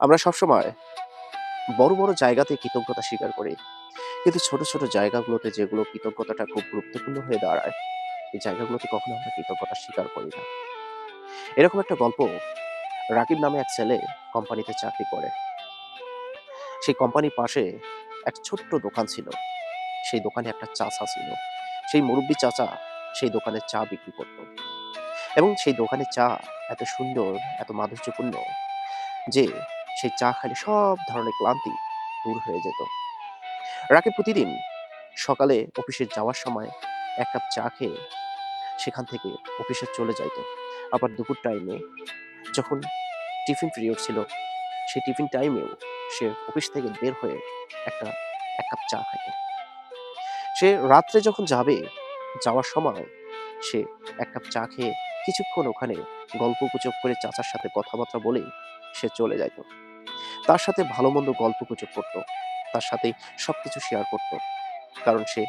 আমরা সবসময় বড়, বড় জায়গাতে কৃতজ্ঞতা স্বীকার করি। কিন্তু ছোট, ছোট জায়গাগুলোতে যেগুলো কৃতজ্ঞতাটা খুব গুরুত্বপূর্ণ হয়ে দাঁড়ায়, এই জায়গাগুলোতে কখনো আমরা কৃতজ্ঞতা স্বীকার করি না। এরকম একটা গল্প রাকিব নামে এক ছেলে কোম্পানিতে চাকরি করে। সেই কোম্পানির পাশে এক ছোট্ট দোকান ছিল। সেই দোকানে একটা চাচা ছিল। সেই মুরুব্বি চাচা সেই দোকানে চা বিক্রি করত। এবং সেই দোকানের চা এত সুন্দর, এত মাধুর্যপূর্ণ যে সেই চা খেলে সব ধরনের ক্লান্তি দূর হয়ে যেত। রাকিব প্রতিদিন সকালে অফিসে যাওয়ার সময় ১ কাপ চা খেয়ে সেখান থেকে অফিসে চলে যাইত। আবার দুপুর টাইমে যখন টিফিন পিরিয়ড ছিল, সেই টিফিন টাইমেও সে অফিস থেকে বের হয়ে একটা ১ কাপ চা খাইত। সে রাত্রে যখন যাবে, যাওয়ার সময় সে ১ কাপ চা খেয়ে কিছুক্ষণ ওখানে গল্পগুজব করে চাচার সাথে কথাবার্তা বলে সে চলে যাইত। তার সাথে ভালো-মন্দ গল্পগুজব করত। তার সাথে সবকিছু শেয়ার করত। কারণ সে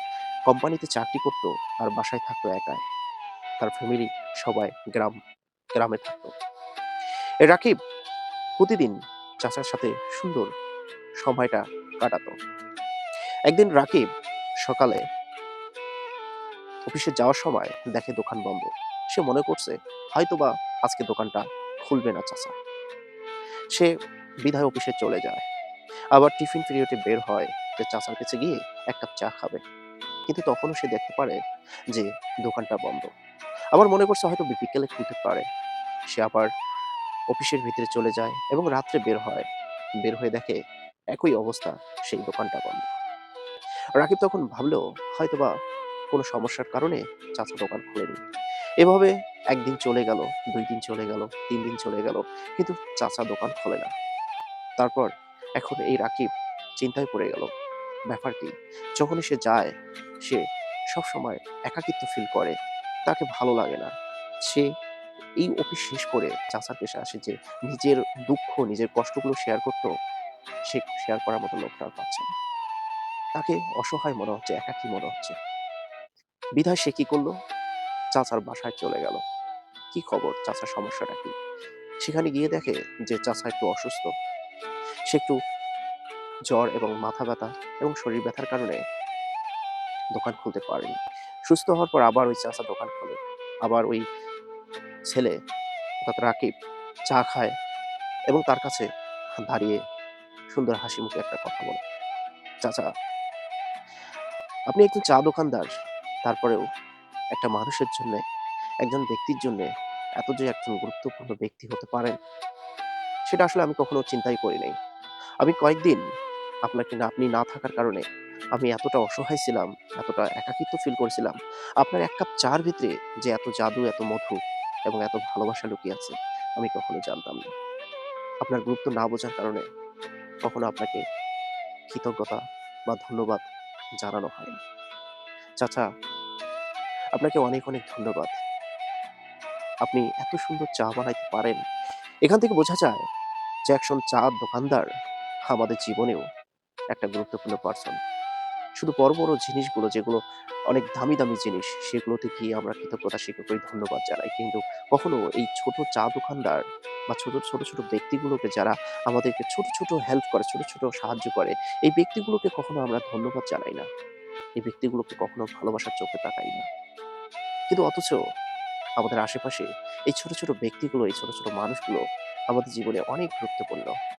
কোম্পানিতে চাকরি করত আর বাসায় থাকতো একাই। তার ফ্যামিলি সবাই গ্রাম, গ্রামে থাকতো। রাকিব প্রতিদিন চাচার সাথে সুন্দর সময়টা কাটাতো। একদিন রাকিব সকালে অফিসে যাওয়ার সময় দেখে দোকান বন্ধ। সে মনে করছে, হয়তোবা আজকে দোকানটা খুলবে না চাচা। সে বিধায় অফিসে চলে যায়। আবার টিফিন পিরিয়ডে বের হয় যে চাচার কাছে গিয়ে ১ কাপ চা খাবে। কিন্তু তখনও সে দেখতে পারে যে দোকানটা বন্ধ। আবার মনে করছে হয়তো বিকেলে খুলতে পারে। সে আবার অফিসের ভিতরে চলে যায় এবং রাত্রে বের হয়। বের হয়ে দেখে একই অবস্থা, সেই দোকানটা বন্ধ। রাকিব তখন ভাবল হয়তোবা কোনো সমস্যার কারণে চাচা দোকান খোলেনি। এভাবে একদিন চলে গেল, দুই দিন চলে গেল, তিন দিন চলে গেল। কিন্তু চাচা দোকান খোলে না। তারপর এখন এই রাকিব চিন্তায় পড়ে গেল। ব্যাপার কি? যখনই সে যায়, সে সবসময় একাকিত্ব ফিল করে। তাকে ভালো লাগে না। সে এই অফিস শেষ করে চাচার কাছে আসে যে নিজের দুঃখ, নিজের কষ্টগুলো শেয়ার করত, সে শেয়ার করার মতো লোকটা আর পাচ্ছে না। তাকে অসহায় মনে হচ্ছে, একাকী মনে হচ্ছে। বিধায় সে কি করল? চাচার বাসায় চলে গেল। কি খবর? চাচার সমস্যাটা কি? সেখানে গিয়ে দেখে যে চাচা একটু অসুস্থ। সে একটু জ্বর এবং মাথা ব্যথা এবং শরীর ব্যথার কারণে দোকান খুলতে পারেনি। সুস্থ হওয়ার পর আবার ওই চাচা দোকান খোলে। আবার ওই ছেলে, অর্থাৎ রাকিব, চা খায় এবং তার কাছে দাঁড়িয়ে সুন্দর হাসি মুখে একটা কথা বলে। "চাচা" "আপনি একজন চা দোকানদার। তারপরেও একটা মানুষের জন্যে, একজন ব্যক্তির জন্যে এত যে একজন গুরুত্বপূর্ণ ব্যক্তি হতে পারেন, সেটা আসলে আমি কখনো চিন্তাই করি নাই। আমি কয়েকদিন আপনাকে না আপনি না থাকার কারণে আমি এতটা অসহায় ছিলাম, এতটা একাকিত্ব ফিল করছিলাম। আপনার এক কাপ চা'র ভিতরে যে এত জাদু, এত মধু এবং এত ভালোবাসা লুকিয়ে আছে, আমি কখনো জানতাম না। আপনার গুরুত্ব না বোঝার কারণে কখনো আপনাকে কৃতজ্ঞতা বা ধন্যবাদ জানানো হয়নি। চাচা, আপনাকে অনেক, অনেক ধন্যবাদ। আপনি এত সুন্দর চা বানাইতে পারেন। এখান থেকে বোঝা যায় যে একজন চা দোকানদার আমাদের জীবনেও একটা গুরুত্বপূর্ণ পারসন। শুধু বড়, বড় জিনিসগুলো যেগুলো অনেক দামি, দামি জিনিস সেগুলোতে গিয়ে আমরা কৃতজ্ঞতা স্বীকার করি, ধন্যবাদ জানাই। কিন্তু কখনো এই ছোট চা দোকানদার বা ছোট, ছোট, ছোট ব্যক্তিগুলোকে যারা আমাদেরকে ছোট, ছোট হেল্প করে, ছোট, ছোট সাহায্য করে, এই ব্যক্তিগুলোকে কখনো আমরা ধন্যবাদ জানাই না। এই ব্যক্তিগুলোকে কখনো ভালোবাসার চোখে তাকাই না। কিন্তু অথচ আমাদের আশেপাশে এই ছোট, ছোট ব্যক্তিগুলো, এই ছোট, ছোট মানুষগুলো আমাদের জীবনে অনেক গুরুত্বপূর্ণ।